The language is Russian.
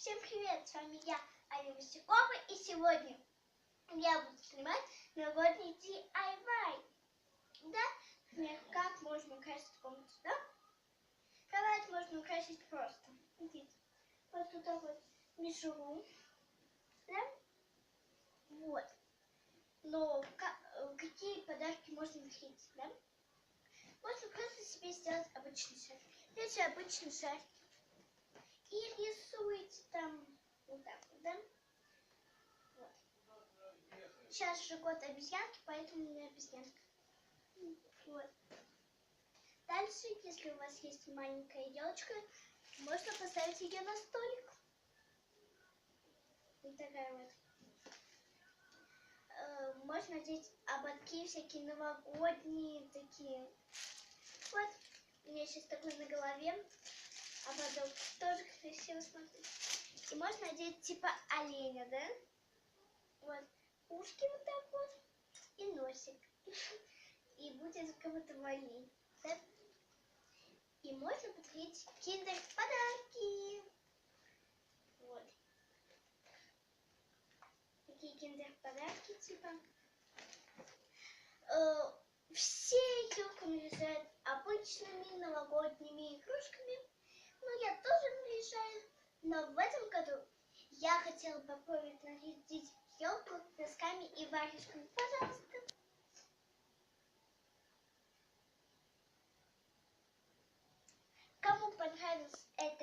Всем привет, с вами я, Аня Васюкова, и сегодня я буду снимать новогодний DIY. Да, как можно украсить комнату, да? Кровать можно украсить просто. Видите, вот туда вот мишуру, да? Вот. Но ка- какие подарки можно дарить, да? Можно просто себе сделать обычный шарик. Берете обычный шарик и рисуете там вот так вот, да? Вот. Сейчас же год обезьянки, поэтому меня обезьянка. Вот. Дальше, если у вас есть маленькая елочка, можно поставить ее на столик. Вот такая вот. Э, Можно одеть ободки всякие новогодние такие. Вот. У меня сейчас такой на голове ободок. Тоже красиво смотрит. И можно одеть типа оленя, да? Вот. Ушки вот так вот. И носик. И будет как будто олень. Да? И можно подарить киндер подарки. Вот. Такие киндер подарки типа. Э, Все елку наряжают обычными новогодними игрушками. Ну, я тоже наряжаю. Но в этом году я хотела попробовать нарядить носками и варежками. Пожалуйста. Кому понравилось это